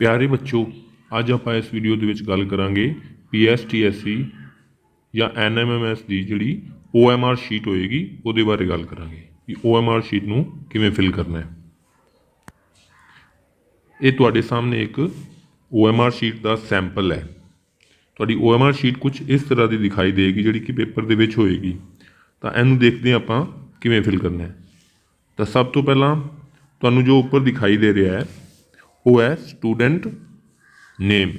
ਪਿਆਰੇ ਬੱਚੋ, ਅੱਜ ਆਪਾਂ ਇਸ ਵੀਡੀਓ ਦੇ ਵਿੱਚ ਗੱਲ ਕਰਾਂਗੇ ਪੀਐਸਟੀਐਸਸੀ ਜਾਂ ਐਨਐਮਐਮਐਸ ਦੀ ਜਿਹੜੀ ਓਐਮਆਰ ਸ਼ੀਟ ਹੋਏਗੀ, ਉਹਦੇ ਬਾਰੇ ਗੱਲ ਕਰਾਂਗੇ ਕਿ ਓਐਮਆਰ ਸ਼ੀਟ ਨੂੰ ਕਿਵੇਂ ਫਿਲ ਕਰਨਾ ਹੈ। ਇਹ ਤੁਹਾਡੇ ਸਾਹਮਣੇ ਇੱਕ ਓਐਮਆਰ ਸ਼ੀਟ ਦਾ ਸੈਂਪਲ ਹੈ। ਤੁਹਾਡੀ ਓਐਮਆਰ ਸ਼ੀਟ ਕੁਝ ਇਸ ਤਰ੍ਹਾਂ ਦੀ ਦਿਖਾਈ ਦੇਗੀ ਜਿਹੜੀ ਕਿ ਪੇਪਰ ਦੇ ਵਿੱਚ ਹੋਏਗੀ। ਤਾਂ ਇਹਨੂੰ ਦੇਖਦੇ ਹਾਂ ਆਪਾਂ ਕਿਵੇਂ ਫਿਲ ਕਰਨਾ ਹੈ। ਤਾਂ ਸਭ ਤੋਂ ਪਹਿਲਾਂ ਤੁਹਾਨੂੰ ਜੋ ਉੱਪਰ ਦਿਖਾਈ ਦੇ ਰਿਹਾ ਹੈ ਉਹ ਹੈ ਸਟੂਡੈਂਟ ਨੇਮ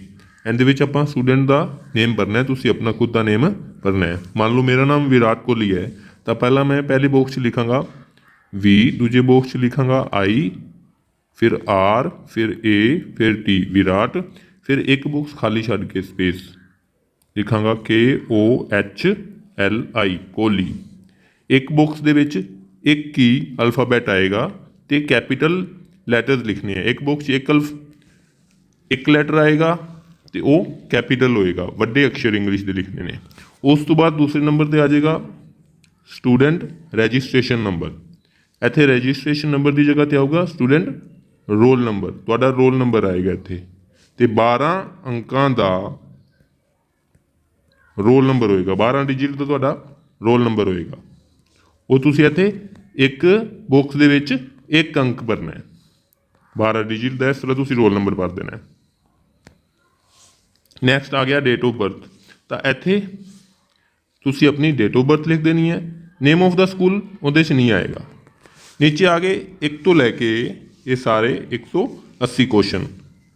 ਇਹਦੇ ਵਿੱਚ ਆਪਾਂ ਸਟੂਡੈਂਟ ਦਾ ਨੇਮ ਭਰਨਾ ਹੈ, ਤੁਸੀਂ ਆਪਣਾ ਖੁਦ ਦਾ ਨੇਮ ਭਰਨਾ ਹੈ। ਮੰਨ ਲਓ ਮੇਰਾ ਨਾਮ ਵਿਰਾਟ ਕੋਹਲੀ ਹੈ, ਤਾਂ ਪਹਿਲਾਂ ਮੈਂ ਪਹਿਲੇ ਬਾਕਸ 'ਚ ਲਿਖਾਂਗਾ ਵੀ ਦੂਜੇ ਬਾਕਸ 'ਚ ਲਿਖਾਂਗਾ ਆਈ ਫਿਰ ਆਰ ਫਿਰ ਏ ਫਿਰ ਟੀ ਵਿਰਾਟ। ਫਿਰ ਇੱਕ ਬਾਕਸ ਖਾਲੀ ਛੱਡ ਕੇ ਸਪੇਸ ਲਿਖਾਂਗਾ K O H L I Kohli. ਇੱਕ ਬਾਕਸ ਦੇ ਵਿੱਚ ਇੱਕ ਹੀ ਅਲਫਾਬੈਟ ਆਏਗਾ ਤੇ ਕੈਪੀਟਲ ਲੈਟਰਸ ਲਿਖਣੇ ਆ ਇੱਕ ਬਾਕਸ 'ਚ ਇੱਕ ਅਲਫ, ਇੱਕ ਲੈਟਰ ਆਏਗਾ ਤੇ ਉਹ ਕੈਪੀਟਲ ਹੋਏਗਾ। ਵੱਡੇ ਅਕਸ਼ਰ ਇੰਗਲਿਸ਼ ਦੇ ਲਿਖਣੇ ਨੇ। ਉਸ ਤੋਂ ਬਾਅਦ ਦੂਸਰੇ ਨੰਬਰ ਤੇ ਆ ਜਾਏਗਾ ਸਟੂਡੈਂਟ ਰਜਿਸਟ੍ਰੇਸ਼ਨ ਨੰਬਰ ਇੱਥੇ ਰਜਿਸਟ੍ਰੇਸ਼ਨ ਨੰਬਰ ਦੀ ਜਗ੍ਹਾ ਤੇ ਆਊਗਾ ਸਟੂਡੈਂਟ ਰੋਲ ਨੰਬਰ ਤੁਹਾਡਾ ਰੋਲ ਨੰਬਰ ਆਏਗਾ ਇੱਥੇ। ਤੇ 12 ਅੰਕਾਂ ਦਾ ਰੋਲ ਨੰਬਰ ਹੋਏਗਾ। 12 ਡਿਜਿਟ ਦਾ ਤੁਹਾਡਾ ਰੋਲ ਨੰਬਰ ਹੋਏਗਾ। ਉਹ ਤੁਸੀਂ ਇੱਥੇ ਇੱਕ ਬਾਕਸ ਦੇ ਵਿੱਚ ਇੱਕ ਅੰਕ ਭਰਨਾ ਹੈ। 12 ਡਿਜਿਟ ਦਾ ਇਸ ਤਰ੍ਹਾਂ ਤੁਸੀਂ ਰੋਲ ਨੰਬਰ ਭਰ ਦੇਣਾ ਹੈ। ਨੈਕਸਟ ਆ ਗਿਆ ਡੇਟ ਆਫ ਬਰਥ ਤਾਂ ਇੱਥੇ ਤੁਸੀਂ ਆਪਣੀ ਡੇਟ ਆਫ ਬਰਥ ਲਿਖ ਦੇਣੀ ਹੈ। ਨੇਮ ਆਫ ਦਾ ਸਕੂਲ ਉਹਦੇ 'ਚ ਨਹੀਂ ਆਏਗਾ। ਨੀਚੇ ਆ ਗਏ, ਇੱਕ ਤੋਂ ਲੈ ਕੇ ਇਹ ਸਾਰੇ 180 ਕੁਐਸਚਨ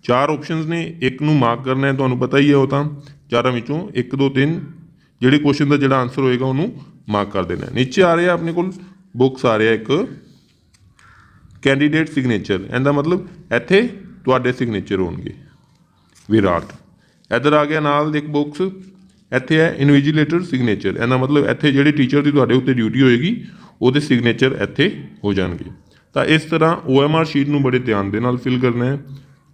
ਚਾਰ ਆਪਸ਼ਨਸ ਨੇ, ਇੱਕ ਨੂੰ ਮਾਰਕ ਕਰਨਾ ਹੈ, ਤੁਹਾਨੂੰ ਪਤਾ ਹੀ ਹੈ ਉਹ ਤਾਂ। ਚਾਰਾਂ ਵਿੱਚੋਂ 1 2 3 ਜਿਹੜੇ ਕੁਐਸਚਨ ਦਾ ਜਿਹੜਾ ਆਨਸਰ ਹੋਏਗਾ ਉਹਨੂੰ ਮਾਰਕ ਕਰ ਦੇਣਾ ਹੈ। ਨੀਚੇ ਆ ਰਿਹਾ ਆਪਣੇ ਕੋਲ ਬੁੱਕਸ ਆ ਰਿਹਾ ਇੱਕ। ਕੈਂਡੀਡੇਟ ਸਿਗਨੇਚਰ ਇਹਦਾ ਮਤਲਬ ਇੱਥੇ ਤੁਹਾਡੇ ਸਿਗਨੇਚਰ ਹੋਣਗੇ। ਵਿਰਾਟ। ਇੱਧਰ ਆ ਗਿਆ ਨਾਲ ਇੱਕ ਬਾਕਸ ਇੱਥੇ ਹੈ ਇਨਵੀਜੀਲੇਟਰ ਸਿਗਨੇਚਰ ਇਹਦਾ ਮਤਲਬ ਇੱਥੇ ਜਿਹੜੇ ਟੀਚਰ ਦੀ ਤੁਹਾਡੇ ਉੱਤੇ ਡਿਊਟੀ ਹੋਏਗੀ, ਉਹਦੇ ਸਿਗਨੇਚਰ ਇੱਥੇ ਹੋ ਜਾਣਗੇ। ਤਾਂ ਇਸ ਤਰ੍ਹਾਂ OMR ਸ਼ੀਟ ਨੂੰ ਬੜੇ ਧਿਆਨ ਦੇ ਨਾਲ ਫਿਲ ਕਰਨਾ ਹੈ।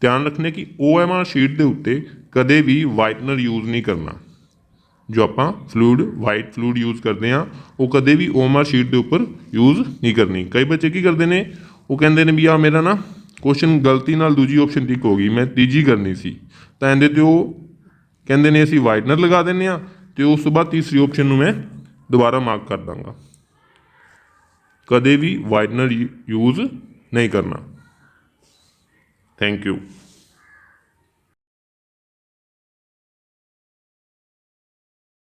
ਧਿਆਨ ਰੱਖਣਾ ਕਿ OMR ਸ਼ੀਟ ਦੇ ਉੱਤੇ ਕਦੇ ਵੀ ਵਾਈਟਨਰ ਯੂਜ਼ ਨਹੀਂ ਕਰਨਾ। ਜੋ ਆਪਾਂ ਫਲੂਇਡ ਵਾਈਟ ਫਲੂਇਡ ਯੂਜ਼ ਕਰਦੇ ਆ ਉਹ ਕਦੇ ਵੀ OMR ਸ਼ੀਟ ਦੇ ਉੱਪਰ ਯੂਜ਼ ਨਹੀਂ ਕਰਨੀ। ਕਈ ਬੱਚੇ ਕੀ ਕਰਦੇ ਨੇ? ਉਹ ਕਹਿੰਦੇ ਨੇ ਵੀ ਆ ਮੇਰਾ ਨਾ ਕੁਐਸਚਨ ਗਲਤੀ ਨਾਲ ਦੂਜੀ ਆਪਸ਼ਨ ਟਿਕ ਹੋ ਗਈ, ਮੈਂ ਤੀਜੀ ਕਰਨੀ ਸੀ। ਤਾਂ ਇਹਦੇ ਤੇ ਉਹ ਕਹਿੰਦੇ ਨੇ ਅਸੀਂ ਵਾਈਟਨਰ ਲਗਾ ਦਿੰਨੇ ਆ ਤੇ ਉਸ ਤੋਂ ਬਾਅਦ ਤੀਸਰੀ ਆਪਸ਼ਨ ਨੂੰ ਮੈਂ ਦੁਬਾਰਾ ਮਾਰਕ ਕਰ ਦਾਂਗਾ। ਕਦੇ ਵੀ ਵਾਈਟਨਰ ਯੂਜ਼ ਨਹੀਂ ਕਰਨਾ। Thank you